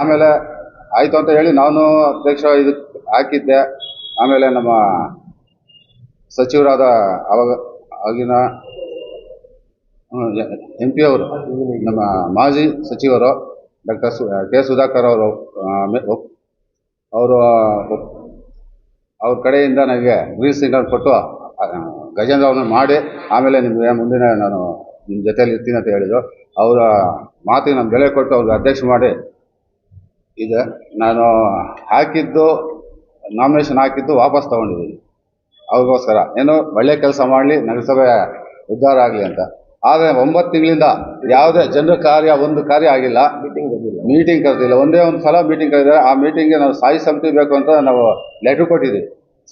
ಆಮೇಲೆ ಆಯಿತು ಅಂತ ಹೇಳಿ ನಾನು ಅಧ್ಯಕ್ಷ ಇದಕ್ಕೆ ಹಾಕಿದ್ದೆ. ಆಮೇಲೆ ನಮ್ಮ ಸಚಿವರಾದ ಅವಾಗ ಆಗಿನ ಎಂ ಪಿ ಅವರು, ನಮ್ಮ ಮಾಜಿ ಸಚಿವರು ಡಾಕ್ಟರ್ ಸು, ಕೆ ಸುಧಾಕರ್ ಅವರು ಅವರು ಅವ್ರ ಕಡೆಯಿಂದ ನನಗೆ ಗ್ರೀನ್ ಸಿಗ್ನಲ್ ಕೊಟ್ಟು ಗಜೇಂದ್ರ ಗಜೇಂದ್ರವನ್ನು ಮಾಡಿ, ಆಮೇಲೆ ನಿಮಗೆ ಮುಂದಿನ ನಾನು ನಿಮ್ಮ ಜೊತೆಯಲ್ಲಿ ಇರ್ತೀನಿ ಅಂತ ಹೇಳಿದರು. ಅವರ ಮಾತಿಗೆ ನಾನು ಬೆಲೆ ಕೊಟ್ಟು ಅವ್ರಿಗೆ ಅಧ್ಯಕ್ಷ ಮಾಡಿ ಇದೆ. ನಾನು ಹಾಕಿದ್ದು ನಾಮಿನೇಷನ್ ಹಾಕಿದ್ದು ವಾಪಸ್ ತೊಗೊಂಡಿದ್ದೀನಿ. ಅವ್ರಿಗೋಸ್ಕರ. ಏನು ಒಳ್ಳೆ ಕೆಲಸ ಮಾಡಲಿ ನಗರಸಭೆ ಉದ್ಧಾರ ಆಗಲಿ ಅಂತ. ಆದರೆ ಒಂಬತ್ತು ತಿಂಗಳಿಂದ ಯಾವುದೇ ಜನರ ಕಾರ್ಯ ಒಂದು ಕಾರ್ಯ ಆಗಿಲ್ಲ. ಮೀಟಿಂಗ್ ಮೀಟಿಂಗ್ ಕರೆದಿಲ್ಲ. ಒಂದೇ ಒಂದು ಸಲ ಮೀಟಿಂಗ್ ಕರೆದಿದ್ದಾರೆ. ಆ ಮೀಟಿಂಗ್ಗೆ ನಾವು ಸಾಯಿ ಸಮಿತಿ ಬೇಕು ಅಂತ ನಾವು ಲೆಟ್ರ್ ಕೊಟ್ಟಿದ್ದೀವಿ.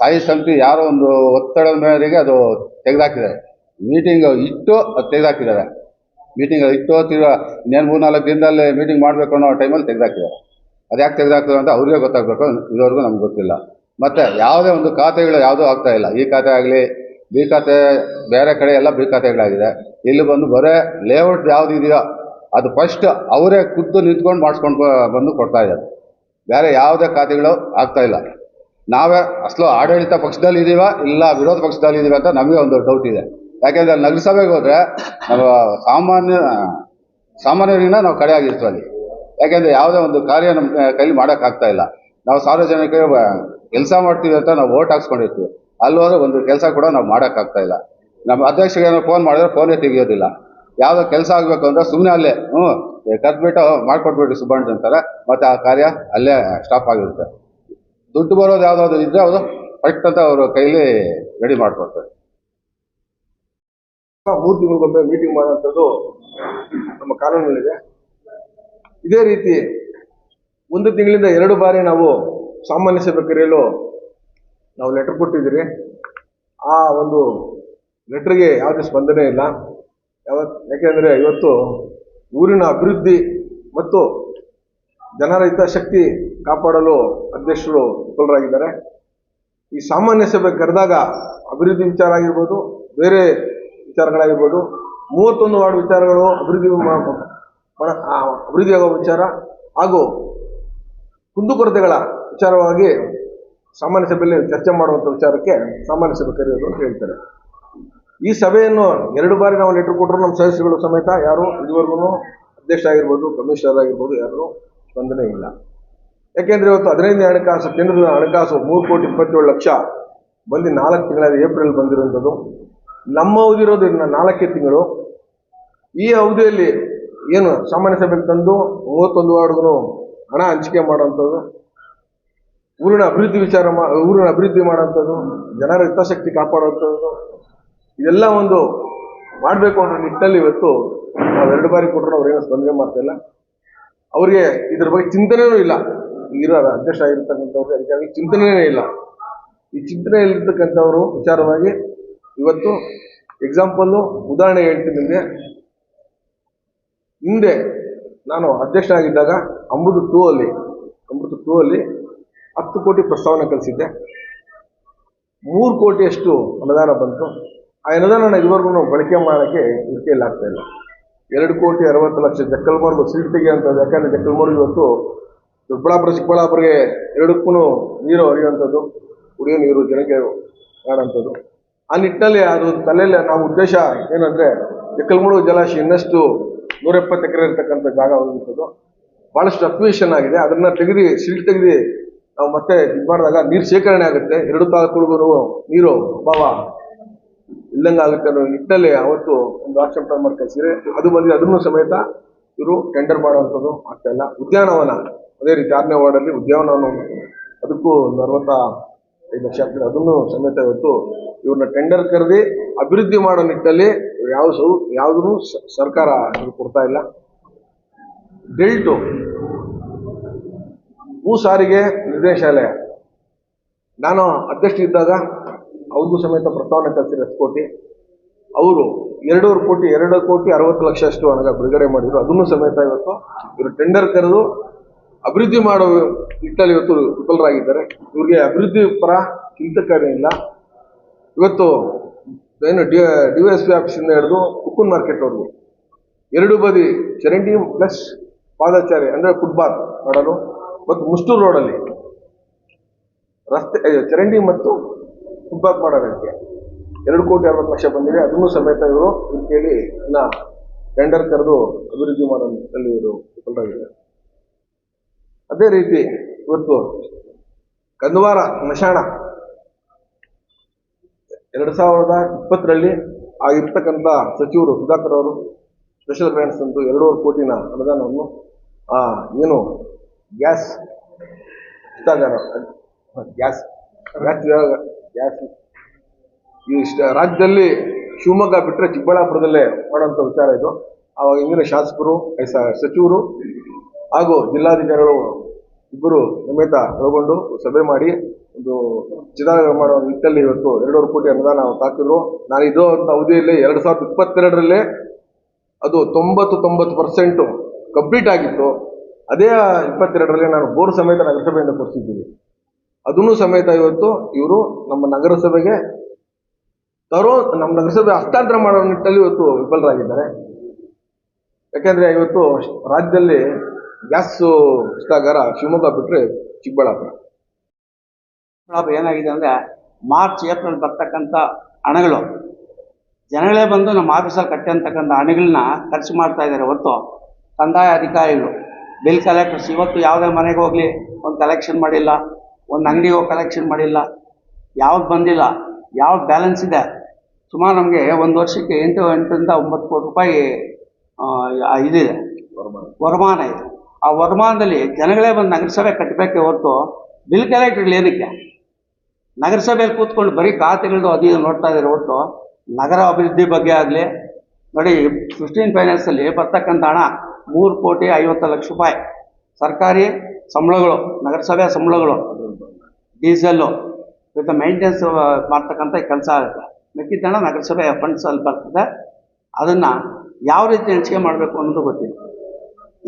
ಸಾಯಿ ಸಮಿತಿ ಯಾರೋ ಒಂದು ಒತ್ತಡದ ಮೇರೆಗೆ ಅದು ತೆಗೆದಾಕಿದ್ದಾರೆ. ಮೀಟಿಂಗ್ ಇಟ್ಟು ಅದು ತೆಗೆದಾಕಿದ್ದಾರೆ. ಮೀಟಿಂಗ್ ಇಟ್ಟು ತಿರ್ಗಾ ಇನ್ನೇನು ಮೂರ್ನಾಲ್ಕು ದಿನದಲ್ಲಿ ಮೀಟಿಂಗ್ ಮಾಡಬೇಕು ಅನ್ನೋ ಟೈಮಲ್ಲಿ ತೆಗೆದಾಕಿದ್ದಾರೆ. ಅದು ಯಾಕೆ ಅಂತ ಅವ್ರಿಗೆ ಗೊತ್ತಾಗಬೇಕು ಇದುವರೆಗೂ ನಮ್ಗೆ ಗೊತ್ತಿಲ್ಲ. ಮತ್ತು ಯಾವುದೇ ಒಂದು ಖಾತೆಗಳು ಯಾವುದೂ ಆಗ್ತಾ ಇಲ್ಲ. ಈ ಖಾತೆ ಆಗಲಿ, ಬಿ ಖಾತೆ, ಬೇರೆ ಕಡೆ ಎಲ್ಲ ಬಿ ಖಾತೆಗಳಾಗಿದೆ. ಇಲ್ಲಿ ಬಂದು ಬರೇ ಲೇಔಟ್ ಯಾವ್ದು ಇದೆಯೋ, ಅದು ಫಸ್ಟ್ ಅವರೇ ಖುದ್ದು ನಿಂತ್ಕೊಂಡು ಮಾಡಿಸ್ಕೊಂಡು ಬಂದು ಕೊಡ್ತಾ ಇದ್ದಾರೆ. ಬೇರೆ ಯಾವುದೇ ಖಾತೆಗಳು ಆಗ್ತಾ ಇಲ್ಲ. ನಾವೇ ಅಸಲು ಆಡಳಿತ ಪಕ್ಷದಲ್ಲಿ ಇದೀವ, ಇಲ್ಲ ವಿರೋಧ ಪಕ್ಷದಲ್ಲಿ ಇದೀವ ಅಂತ ನಮಗೆ ಒಂದು ಡೌಟ್ ಇದೆ. ಯಾಕೆಂದರೆ ನಗರಸಭೆಗೆ ಹೋದರೆ ನಾವು ಸಾಮಾನ್ಯ, ಸಾಮಾನ್ಯರಿಂದ ನಾವು ಕಡೆ ಆಗಿರ್ತೀವಿ ಅಲ್ಲಿ. ಯಾಕೆಂದ್ರೆ ಯಾವುದೇ ಒಂದು ಕಾರ್ಯ ನಮ್ಮ ಕೈಲಿ ಮಾಡೋಕ್ಕಾಗ್ತಾ ಇಲ್ಲ. ನಾವು ಸಾರ್ವಜನಿಕ ಕೆಲಸ ಮಾಡ್ತೀವಿ ಅಂತ ನಾವು ಓಟ್ ಹಾಕ್ಸ್ಕೊಂಡಿರ್ತೀವಿ. ಅಲ್ಲಿ ಹೋದ್ರೆ ಒಂದು ಕೆಲಸ ಕೂಡ ನಾವು ಮಾಡೋಕ್ಕಾಗ್ತಾ ಇಲ್ಲ. ನಮ್ಮ ಅಧ್ಯಕ್ಷರಿಗೆ ಏನೋ ಫೋನ್ ಮಾಡಿದ್ರೆ ಫೋನೇ ತೆಗಿಯೋದಿಲ್ಲ. ಯಾವುದೋ ಕೆಲಸ ಆಗಬೇಕು ಅಂದ್ರೆ ಸುಮ್ಮನೆ ಅಲ್ಲೇ, ಹ್ಞೂ ಕದ್ಬಿಟ್ಟು ಮಾಡ್ಕೊಟ್ಬಿಟ್ಟು ಸುಬ್ಬಣ್ಣ ಅಂತಾರೆ. ಮತ್ತೆ ಆ ಕಾರ್ಯ ಅಲ್ಲೇ ಸ್ಟಾಪ್ ಆಗಿರುತ್ತೆ. ದುಡ್ಡು ಬರೋದು ಯಾವುದಾದ್ರು ಇದ್ರೆ ಅವರು ಕರೆಕ್ಟ್ ಅಂತ ಅವರು ಕೈಲಿ ರೆಡಿ ಮಾಡ್ಕೊಡ್ತಾರೆ. ಮೂರು ತಿಂಗಳಿಗೊಮ್ಮೆ ಮೀಟಿಂಗ್ ಮಾಡುವಂಥದ್ದು ನಮ್ಮ ಕಾನೂನಿನಲ್ಲಿದೆ. ಇದೇ ರೀತಿ ಒಂದು ತಿಂಗಳಿಂದ ಎರಡು ಬಾರಿ ನಾವು ಸಾಮಾನ್ಯ ಸಭೆ ಕರೆಯಲು ನಾವು ಲೆಟರ್ ಕೊಟ್ಟಿದ್ದೀರಿ. ಆ ಒಂದು ಲೆಟ್ರಿಗೆ ಯಾವುದೇ ಸ್ಪಂದನೆ ಇಲ್ಲ. ಯಾವತ್ತು ಯಾಕೆಂದರೆ ಇವತ್ತು ಊರಿನ ಅಭಿವೃದ್ಧಿ ಮತ್ತು ಜನರ ಹಿತಾಸಕ್ತಿ ಕಾಪಾಡಲು ಅಧ್ಯಕ್ಷರು ವಿಫಲರಾಗಿದ್ದಾರೆ. ಈ ಸಾಮಾನ್ಯ ಸಭೆ ಕರೆದಾಗ ಅಭಿವೃದ್ಧಿ ವಿಚಾರ ಆಗಿರ್ಬೋದು, ಬೇರೆ ವಿಚಾರಗಳಾಗಿರ್ಬೋದು, ಮೂವತ್ತೊಂದು ವಾರ್ಡ್ ವಿಚಾರಗಳು ಅಭಿವೃದ್ಧಿ ಮಾ- ಅಭಿವೃದ್ಧಿಯಾಗುವ ವಿಚಾರ ಹಾಗೂ ಕುಂದುಕೊರತೆಗಳ ವಿಚಾರವಾಗಿ ಸಾಮಾನ್ಯ ಸಭೆಯಲ್ಲಿ ಚರ್ಚೆ ಮಾಡುವಂಥ ವಿಚಾರಕ್ಕೆ ಸಾಮಾನ್ಯ ಸಭೆ ಕರೆಯೋದು ಅಂತ ಹೇಳ್ತಾರೆ. ಈ ಸಭೆಯನ್ನು ಎರಡು ಬಾರಿ ನಾವು ಲೆಟರ್ ಕೊಟ್ಟರು ನಮ್ಮ ಸದಸ್ಯಗಳು ಸಮೇತ ಯಾರು ಇದುವರೆಗೂ ಅಧ್ಯಕ್ಷ ಆಗಿರ್ಬೋದು, ಕಮಿಷನರ್ ಆಗಿರ್ಬೋದು, ಯಾರು ಸ್ಪಂದನೆ ಇಲ್ಲ. ಯಾಕೆಂದರೆ ಇವತ್ತು ಹದಿನೈದನೇ ಹಣಕಾಸು, ಕೇಂದ್ರದ ಹಣಕಾಸು ಮೂರು ಕೋಟಿ ಇಪ್ಪತ್ತೇಳು ಲಕ್ಷ ಬಂದು ನಾಲ್ಕು ತಿಂಗಳ ಏಪ್ರಿಲ್ ಬಂದಿರುವಂಥದ್ದು. ನಮ್ಮ ಅವಧಿ ಇರೋದು ಇನ್ನು ನಾಲ್ಕೇ ತಿಂಗಳು. ಈ ಅವಧಿಯಲ್ಲಿ ಏನು ಸಾಮಾನ್ಯ ಸಭೆಗೆ ತಂದು ಮೂವತ್ತೊಂದು ವಾರ್ಡ್ಗೂ ಹಣ ಹಂಚಿಕೆ ಮಾಡುವಂಥದ್ದು, ಊರಿನ ಅಭಿವೃದ್ಧಿ ವಿಚಾರ ಮಾ, ಊರಿನ ಅಭಿವೃದ್ಧಿ ಮಾಡುವಂಥದ್ದು, ಜನರ ಹಿತಾಸಕ್ತಿ ಕಾಪಾಡುವಂಥದ್ದು, ಇದೆಲ್ಲ ಒಂದು ಮಾಡಬೇಕು ಅನ್ನೋ ನಿಟ್ಟಿನಲ್ಲಿ ಇವತ್ತು ನಾವು ಎರಡು ಬಾರಿ ಕೊಟ್ಟರು ಅವ್ರೇನು ಸ್ಪಂದನೆ ಮಾಡ್ತಾ ಇಲ್ಲ. ಅವರಿಗೆ ಇದ್ರ ಬಗ್ಗೆ ಚಿಂತನೆಯೂ ಇಲ್ಲ. ಇರೋ ಅಧ್ಯಕ್ಷ ಆಗಿರ್ತಕ್ಕಂಥವ್ರಿಗೆ ಅದಕ್ಕಾಗಿ ಚಿಂತನೆಯೇ ಇಲ್ಲ. ಈ ಚಿಂತನೆಯಲ್ಲಿರ್ತಕ್ಕಂಥವರು ವಿಚಾರವಾಗಿ ಇವತ್ತು ಎಕ್ಸಾಂಪಲ್ಲು ಉದಾಹರಣೆ ಹೇಳ್ತೀನಿ ನಿಮಗೆ. ಹಿಂದೆ ನಾನು ಅಧ್ಯಕ್ಷ ಆಗಿದ್ದಾಗ ಅಮೃತ ಟೂ ಅಲ್ಲಿ ಅಮೃತ ಟೂ ಅಲ್ಲಿ ಹತ್ತು ಕೋಟಿ ಪ್ರಸ್ತಾವನೆ ಕಲಿಸಿದ್ದೆ. ಮೂರು ಕೋಟಿಯಷ್ಟು ಅನುದಾನ ಬಂತು. ಆ ಅನುದಾನ ಇದುವರೆಗೂ ಬಳಕೆ ಮಾಡೋಕ್ಕೆ ಇಲ್ಲ ಆಗ್ತಾ ಇಲ್ಲ. ಎರಡು ಕೋಟಿ ಅರವತ್ತು ಲಕ್ಷ ಜಕ್ಕಲ್ಮರ್ಗು ಸೀಟ್ ತೆಗೆಯುವಂಥದ್ದು ಯಾಕಂದರೆ ಜಕ್ಕಲ್ಮರ್ಗು ಇವತ್ತು ದೊಡ್ಡಬಳ್ಳಾಪುರ, ಚಿಕ್ಕಬಳ್ಳಾಪುರಗೆ ಎರಡಕ್ಕೂ ನೀರು ಹರಿಯುವಂಥದ್ದು, ಕುಡಿಯೋ ನೀರು, ಜನಕ್ಕೆ ಕಾಣುವಂಥದ್ದು. ಆ ನಿಟ್ಟಿನಲ್ಲಿ ಅದು ತಲೆಯಲ್ಲಿ, ನಾವು ಉದ್ದೇಶ ಏನಂದರೆ ಜಕ್ಕಲ್ಮೂಡು ಜಲಾಶಯ ಇನ್ನಷ್ಟು ನೂರ ಎಪ್ಪತ್ತು ಎಕರೆ ಇರತಕ್ಕಂಥ ಜಾಗ ಹೋಗುವಂಥದ್ದು ಭಾಳಷ್ಟು ಅಕ್ವಿಷನ್ ಆಗಿದೆ. ಅದನ್ನ ತೆಗೆದು ಸಿಲ್ಟ್ ತೆಗೆದು ನಾವು ಮತ್ತೆ ಇದು ಮಾಡಿದಾಗ ನೀರು ಶೇಖರಣೆ ಆಗುತ್ತೆ. ಎರಡು ತಾಲೂಕುಗಳಿಗೂ ನೀರು, ಅಭಾವ ಇಲ್ಲಂಗೆ ಆಗುತ್ತೆ ಅನ್ನೋ ನಿಟ್ಟಿನಲ್ಲಿ ಅವತ್ತು ಒಂದು ಆಕ್ಷನ್ ಪ್ಲಾನ್ ಮಾಡಿ ಕಳಿಸಿದ್ರೆ ಅದು ಬಂದಿದೆ ಅದನ್ನು ಸಮೇತ ಇವರು ಟೆಂಡರ್ ಮಾಡುವಂಥದ್ದು ಆಗ್ತಾ ಇಲ್ಲ. ಉದ್ಯಾನವನ, ಅದೇ ರೀತಿ ಆರನೇ ವಾರ್ಡಲ್ಲಿ ಉದ್ಯಾನವನ ಅದಕ್ಕೂ ಒಂದು ಅರವತ್ತ ಐದು ಲಕ್ಷ ಆಗ್ತದೆ ಅದನ್ನು ಸಮೇತ ಇವತ್ತು ಇವ್ರನ್ನ ಟೆಂಡರ್ ಕರೆದಿ ಅಭಿವೃದ್ಧಿ ಮಾಡೋ ನಿಟ್ಟಲ್ಲಿ ಯಾವ ಯಾವುದೂ ಸರ್ಕಾರ ಕೊಡ್ತಾ ಇಲ್ಲ. ಡೆಲ್ಟು ಭೂ ಸಾರಿಗೆ ನಿರ್ದೇಶಾಲಯ. ನಾನು ಅಧ್ಯಕ್ಷ ಇದ್ದಾಗ ಅವ್ರಿಗೂ ಸಮೇತ ಪ್ರಸ್ತಾವನೆ ಕಳಿಸಿದ್ರು ಹತ್ತು ಕೋಟಿ. ಅವರು ಎರಡೂವರೆ ಕೋಟಿ, ಎರಡು ಕೋಟಿ ಅರವತ್ತು ಲಕ್ಷ ಅಷ್ಟು ಹಣ ಬಿಡುಗಡೆ ಮಾಡಿದ್ರು. ಅದನ್ನು ಸಮೇತ ಇವತ್ತು ಇವರು ಟೆಂಡರ್ ಕರೆದು ಅಭಿವೃದ್ಧಿ ಮಾಡೋ ನಿಟ್ಟಲ್ಲಿ ಇವತ್ತು ವಿಫಲರಾಗಿದ್ದಾರೆ. ಇವ್ರಿಗೆ ಅಭಿವೃದ್ಧಿ ಪರ ಚಿಂತಕರೇ ಇಲ್ಲ. ಇವತ್ತು ಏನು ಡಿ ಡಿ ಎಸ್ ಪಿ ಆಫೀಸಿಂದ ಹಿಡಿದು ಕುಕ್ಕನ್ ಮಾರ್ಕೆಟ್ವರೆಗೂ ಎರಡು ಬದಿ ಚರಂಡಿ ಪ್ಲಸ್ ಪಾದಾಚಾರಿ ಅಂದ್ರೆ ಫುಟ್ಬಾಲ್ ಮಾಡಲು ಮತ್ತು ಮುಷ್ಟೂರು ರೋಡಲ್ಲಿ ರಸ್ತೆ ಚರಂಡಿ ಮತ್ತು ಫುಟ್ಬಾಲ್ ಮಾಡೋದಕ್ಕೆ ಎರಡು ಕೋಟಿ ಅರವತ್ತು ಲಕ್ಷ ಬಂದಿದೆ. ಅದನ್ನು ಸಮೇತ ಇವರು ಕೇಳಿ ಇನ್ನು ಟೆಂಡರ್ ಕರೆದು ಅಭಿವೃದ್ಧಿ ಮಾಡಲು ನಿಟ್ಟಿನಲ್ಲಿ ಇವರು ವಿಫಲರಾಗಿದ್ದಾರೆ. ಅದೇ ರೀತಿ ಇವತ್ತು ಕಂದವಾರ ಸ್ಮಶಾನ ಎರಡು ಸಾವಿರದ ಇಪ್ಪತ್ತರಲ್ಲಿ ಆಗಿರ್ತಕ್ಕಂಥ ಸಚಿವರು ಸುಧಾಕರ್ ಅವರು ಸ್ಪೆಷಲ್ ಗ್ರಾಂಟ್ಸ್ ಅಂತ ಎರಡೂವರೆ ಕೋಟಿನ ಅನುದಾನವನ್ನು, ಆ, ಏನು, ಗ್ಯಾಸ್ ಇಷ್ಟಾಗಾರ, ಗ್ಯಾಸ್ ಗ್ಯಾಸ್ ಗ್ಯಾಸ್ ಈ ರಾಜ್ಯದಲ್ಲಿ ಶಿವಮೊಗ್ಗ ಬಿಟ್ಟರೆ ಚಿಕ್ಕಬಳ್ಳಾಪುರದಲ್ಲೇ ಮಾಡುವಂಥ ವಿಚಾರ ಇದು. ಆವಾಗ ಇಂದಿನ ಶಾಸಕರು ಸಚಿವರು ಹಾಗೂ ಜಿಲ್ಲಾಧಿಕಾರಿಗಳು ಇಬ್ಬರು ಸಮೇತ ಒಳಗೊಂಡು ಸಭೆ ಮಾಡಿ ಒಂದು ಚಿದಾನಗರ ಮಾಡುವ ನಿಟ್ಟಲ್ಲಿ ಇವತ್ತು ಎರಡೂವರೆ ಕೋಟಿ ಅನುದಾನ ತಾಕಿದ್ರು. ನಾನು ಇರೋ ಅಂತ ಅವಧಿಯಲ್ಲಿ ಎರಡು ಸಾವಿರದ ಇಪ್ಪತ್ತೆರಡರಲ್ಲೇ ಅದು ತೊಂಬತ್ತು ತೊಂಬತ್ತು ಪರ್ಸೆಂಟು ಕಂಪ್ಲೀಟ್ ಆಗಿತ್ತು. ಅದೇ ಇಪ್ಪತ್ತೆರಡರಲ್ಲಿ ನಾನು ಬೋರ್ ಸಮೇತ ನಗರಸಭೆಯಿಂದ ಕೊಡಿಸಿದ್ದೀನಿ. ಅದನ್ನು ಸಮೇತ ಇವತ್ತು ಇವರು ನಮ್ಮ ನಗರಸಭೆಗೆ ತರೋ ನಮ್ಮ ನಗರಸಭೆ ಹಸ್ತಾಂತರ ಮಾಡೋ ನಿಟ್ಟಲ್ಲಿ ಇವತ್ತು ವಿಫಲರಾಗಿದ್ದಾರೆ. ಯಾಕೆಂದರೆ ಇವತ್ತು ರಾಜ್ಯದಲ್ಲಿ ಗ್ಯಾಸ್ ಇಷ್ಟಾಗಾರ ಶಿವಮೊಗ್ಗ ಬಿಟ್ಟರೆ ಚಿಕ್ಕಬಳ್ಳಾಪುರ. ಚಿಕ್ಕಬಳ್ಳಾಪುರ ಏನಾಗಿದೆ ಅಂದರೆ ಮಾರ್ಚ್ ಏಪ್ರಿಲ್ ಬರ್ತಕ್ಕಂಥ ಹಣಗಳು ಜನಗಳೇ ಬಂದು ನಮ್ಮ ಆಫೀಸಲ್ಲಿ ಕಟ್ಟಿರ್ತಕ್ಕಂಥ ಹಣಗಳನ್ನ ಖರ್ಚು ಮಾಡ್ತಾ ಇದ್ದಾರೆ ಹೊರತು ಕಂದಾಯ ಅಧಿಕಾರಿಗಳು. ಬಿಲ್ ಕಲೆಕ್ಟರ್ಸ್ ಇವತ್ತು ಯಾವುದೇ ಮನೆಗೆ ಹೋಗಲಿ ಒಂದು ಕಲೆಕ್ಷನ್ ಮಾಡಿಲ್ಲ ಒಂದು ಅಂಗಡಿಗೆ ಹೋಗಿ ಕಲೆಕ್ಷನ್ ಮಾಡಿಲ್ಲ ಯಾವ್ದು ಬಂದಿಲ್ಲ ಯಾವ್ದು ಬ್ಯಾಲೆನ್ಸ್ ಇದೆ. ಸುಮಾರು ನಮಗೆ ಒಂದು ವರ್ಷಕ್ಕೆ ಎಂಟು ಎಂಟರಿಂದ ಒಂಬತ್ತು ಕೋಟಿ ರೂಪಾಯಿ ಇದಿದೆ. ವರಮಾನ ಇದೆ. ಆ ವರಮಾನದಲ್ಲಿ ಜನಗಳೇ ಬಂದು ನಗರಸಭೆ ಕಟ್ಟಬೇಕೆ ಹೊರತು ಬಿಲ್ ಕಲೆಕ್ಟರ್ಗಳು ಏನಕ್ಕೆ? ನಗರಸಭೆಯಲ್ಲಿ ಕೂತ್ಕೊಂಡು ಬರೀ ಖಾತೆಗಳದ್ದು ಅದು ಇದು ನೋಡ್ತಾ ಇದ್ದಾರೆ ಹೊರತು ನಗರ ಅಭಿವೃದ್ಧಿ ಬಗ್ಗೆ ಆಗಲಿ, ನೋಡಿ ಫಿಫ್ಟೀನ್ ಫೈನಾನ್ಸಲ್ಲಿ ಬರ್ತಕ್ಕಂಥ ಹಣ ಮೂರು ಕೋಟಿ ಐವತ್ತು ಲಕ್ಷ ರೂಪಾಯಿ. ಸರ್ಕಾರಿ ಸಂಬಳಗಳು, ನಗರಸಭೆ ಸಂಬಳಗಳು ಡೀಸೆಲ್ಲು ವಿತ್ ಮೇಂಟೆನೆನ್ಸ್ ಮಾಡ್ತಕ್ಕಂಥ ಕೆಲಸ ಆಗುತ್ತೆ. ಹಣ ನಗರಸಭೆ ಫಂಡ್ಸಲ್ಲಿ ಬರ್ತದೆ. ಅದನ್ನು ಯಾವ ರೀತಿ ಹಂಚಿಕೆ ಮಾಡಬೇಕು ಅನ್ನೋದು ಗೊತ್ತಿಲ್ಲ.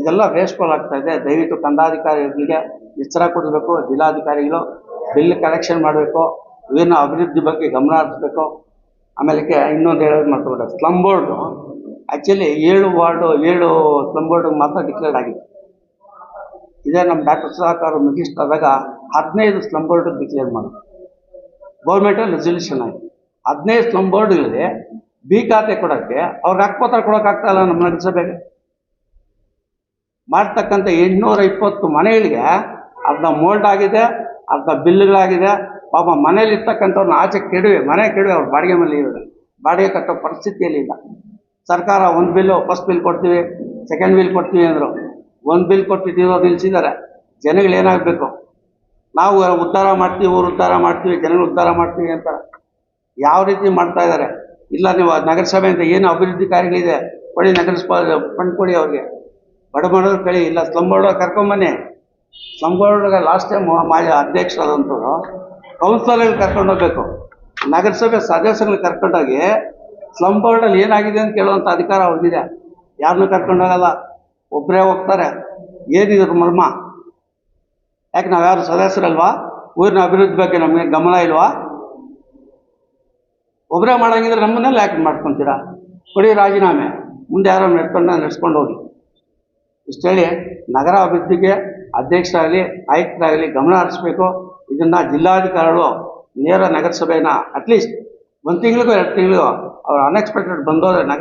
ಇದೆಲ್ಲ ವೇಸ್ಟ್ಫಾಲ್ ಆಗ್ತಾ ಇದೆ. ದಯವಿಟ್ಟು ಕಂದಾಧಿಕಾರಿಗಳಿಗೆ ಎಚ್ಚರ ಕೊಡಬೇಕು, ಜಿಲ್ಲಾಧಿಕಾರಿಗಳು ಬಿಲ್ ಕಲೆಕ್ಷನ್ ಮಾಡಬೇಕು ಊರಿನ ಅಭಿವೃದ್ಧಿ ಬಗ್ಗೆ ಗಮನ ಹರಿಸ್ಬೇಕು. ಆಮೇಲೆ ಇನ್ನೊಂದು ಹೇಳೋದು ಮಾಡ್ಕೊಬೇಕು ಸ್ಲಮ್ ಬೋರ್ಡು ಆ್ಯಕ್ಚುಲಿ ಏಳು ವಾರ್ಡು, ಏಳು ಸ್ಲಮ್ ಬೋರ್ಡ್ ಮಾತ್ರ ಡಿಕ್ಲೇರ್ ಆಗಿದೆ. ಇದೇ ನಮ್ಮ ಡಾಕ್ಟರ್ ಸುಧಾಕರ್ ಮಿನಿಸ್ಟರ್ ಆದಾಗ ಹದಿನೈದು ಸ್ಲಮ್ ಬೋರ್ಡ್ ಡಿಕ್ಲೇರ್ ಮಾಡಿದ್ರು ಗೌರ್ಮೆಂಟಲ್ಲಿ ರೆಸಲ್ಯೂಷನ್ ಆಯಿತು. ಹದಿನೈದು ಸ್ಲಮ್ ಬೋರ್ಡ್ಗಳಿಗೆ ಬಿ ಖಾತೆ ಕೊಡೋಕ್ಕೆ ಅವ್ರಿಗೆ ಹಕ್ಪತ್ರ ಕೊಡೋಕ್ಕಾಗ್ತಾ ಇಲ್ಲ ನಮ್ಮ ನಗರಸಭೆಗೆ. ಮಾಡ್ತಕ್ಕಂಥ ಎಂಟುನೂರ ಇಪ್ಪತ್ತು ಮನೆಗಳಿಗೆ ಅರ್ಧ ಮೋಲ್ಡ್ ಆಗಿದೆ, ಅರ್ಧ ಬಿಲ್ಲುಗಳಾಗಿದೆ. ಪಾಪ ಮನೇಲಿ ಇರ್ತಕ್ಕಂಥವ್ರನ್ನ ಆಚೆ ಕೆಡವೆ, ಮನೆ ಕೆಡವೆ ಅವ್ರು ಬಾಡಿಗೆ ಮೇಲೆ ಇರೋದು. ಬಾಡಿಗೆ ಕಟ್ಟೋ ಪರಿಸ್ಥಿತಿಯಲ್ಲಿ ಇಲ್ಲ. ಸರ್ಕಾರ ಒಂದು ಬಿಲ್ಲು ಫಸ್ಟ್ ಬಿಲ್ ಕೊಡ್ತೀವಿ ಸೆಕೆಂಡ್ ಬಿಲ್ ಕೊಡ್ತೀವಿ ಅಂದರು. ಒಂದು ಬಿಲ್ ಕೊಟ್ಬಿಟ್ಟಿರೋ ನಿಲ್ಸಿದ್ದಾರೆ. ಜನಗಳು ಏನಾಗಬೇಕು? ನಾವು ಉದ್ಧಾರ ಮಾಡ್ತೀವಿ ಊರು ಉದ್ಧಾರ ಮಾಡ್ತೀವಿ, ಜನಗಳು ಉದ್ಧಾರ ಮಾಡ್ತೀವಿ ಅಂತ ಯಾವ ರೀತಿ ಮಾಡ್ತಾ ಇದ್ದಾರೆ? ಇಲ್ಲ, ನೀವು ನಗರಸಭೆಯಿಂದ ಏನು ಅಭಿವೃದ್ಧಿ ಕಾರ್ಯಗಳಿದೆ ಕೊಡಿ ನಗರಸಭೆ ಫಂಡ್ ಕೊಡಿ ಅವ್ರಿಗೆ. ಬಡ ಮಾಡೋರು ಕಳಿ, ಇಲ್ಲ ಸ್ಲಂಬೋರ್ಡ್ ಕರ್ಕೊಂಬನ್ನಿ ಸ್ಲಮ್ ಬೋರ್ಡ್ಗೆ ಲಾಸ್ಟ್ ಟೈಮ್ ಮಾಜಿ ಅಧ್ಯಕ್ಷರಾದಂಥವ್ರು ಕೌನ್ಸಿಲರ್ಗಳು ಕರ್ಕೊಂಡು ಹೋಗ್ಬೇಕು. ನಗರಸಭೆ ಸದಸ್ಯರನ್ನ ಕರ್ಕೊಂಡೋಗಿ ಸ್ಲಮ್ ಏನಾಗಿದೆ ಅಂತ ಕೇಳುವಂಥ ಅಧಿಕಾರ ಅವ್ರಿಗಿದೆ. ಯಾರನ್ನೂ ಕರ್ಕೊಂಡೋಗಲ್ಲ ಒಬ್ಬರೇ ಹೋಗ್ತಾರೆ. ಏನಿದ್ರು ಮರ್ಮ. ಯಾಕೆ ನಾವು ಯಾರು ಸದಸ್ಯರಲ್ವಾ? ಊರಿನ ಅಭಿವೃದ್ಧಿ ಬಗ್ಗೆ ನಮಗೆ ಗಮನ ಇಲ್ವಾ? ಒಬ್ಬರೇ ಮಾಡೋಂಗಿದ್ರೆ ನಮ್ಮನ್ನೆಲ್ಲ ಯಾಕೆ ಮಾಡ್ಕೊತೀರಾ? ಕೊಡಿ ರಾಜೀನಾಮೆ. ಮುಂದೆ ಯಾರೋ ನಡ್ಕೊಂಡು ನಡೆಸ್ಕೊಂಡು ಹೋಗಿ. ಇಷ್ಟೇಳಿ ನಗರ ಅಭಿವೃದ್ಧಿಗೆ ಅಧ್ಯಕ್ಷರಾಗಲಿ, ಆಯುಕ್ತರಾಗಲಿ ಗಮನ ಹರಿಸ್ಬೇಕು. ಇದನ್ನು ಜಿಲ್ಲಾಧಿಕಾರಿಗಳು ನೇರ ನಗರಸಭೆಯನ್ನು ಅಟ್ಲೀಸ್ಟ್ ಒಂದು ತಿಂಗಳಿಗೂ ಎರಡು ತಿಂಗಳಿಗೂ ಅವ್ರು ಅನ್ಎಕ್ಸ್ಪೆಕ್ಟೆಡ್ ಬಂದೋದ್ರೆ ನಗರ